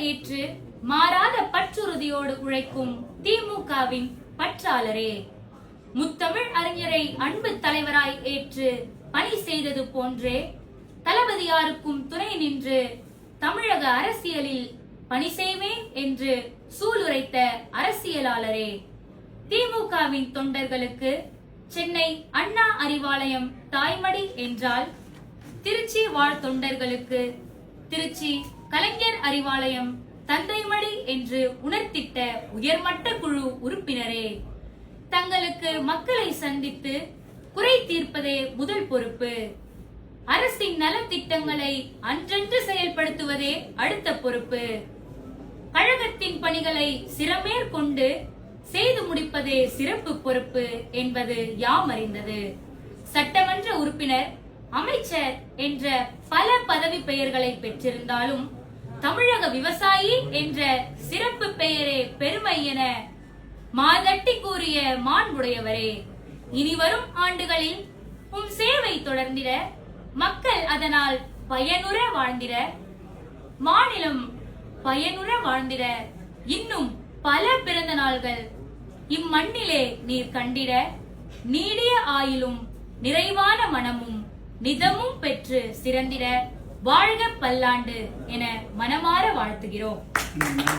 ஏற்று மாறாத பற்றுறுதியோடு உழைக்கும் திமுகவின் பற்றாளரே. முத்தமிழ் அறிஞரை அன்பு தலைவராய் ஏற்று பணி செய்தது போன்றே தளபதியாருக்கும் துணை நின்று தமிழக அரசியலில் பணி செய்வேன் என்று சூளுரைத்த அரசியலாளரே. திமுகவின் தொண்டர்களுக்கு சென்னை அண்ணா அறிவாலயம் தாய்மடி என்றால் திருச்சி வாழ் தொண்டர்களுக்கு திருச்சி கலைஞர் அறிவாலயம் தந்தைமடி என்று உணர்த்திட்ட உயர்மட்ட குழு உறுப்பினரே. தங்களுக்கு மக்களை சந்தித்து குறை தீர்ப்பதே முதல் பொறுப்பு. அரசின் நலத்திட்டங்களை அன்றன்று செயல்படுத்துவதே அடுத்த பொறுப்பு. கழகத்தின் பணிகளை சிறமேற்கொண்டு செய்து முடிப்பதே சிறப்பு பொறுப்பு என்பது யாம் அறிந்தது. சட்டமன்ற உறுப்பினர் அமைச்சர் என்ற பல பதவி பெயர்களை பெற்றிருந்தாலும் தமிழக விவசாயி என்ற சிறப்பு பெயரே பெருமை என மாதட்டி கூறிய மாண்புடையவரே. இனி வரும் ஆண்டுகளில் உம் சேவை தொடர்ந்திட மக்கள் அதனால் பயனுற வாழ்ந்திட மாநிலம் பயனுற வாழ்ந்திட. இன்னும் பல பிறந்த நாள்கள் இம்மண்ணிலே நீர் கண்டிட நீடிய ஆயிலும் நிறைவான மனமும் நிதமும் பெற்று சிறந்திட வாழ்க பல்லாண்டு என மனமாற வாழ்த்துகிறோம்.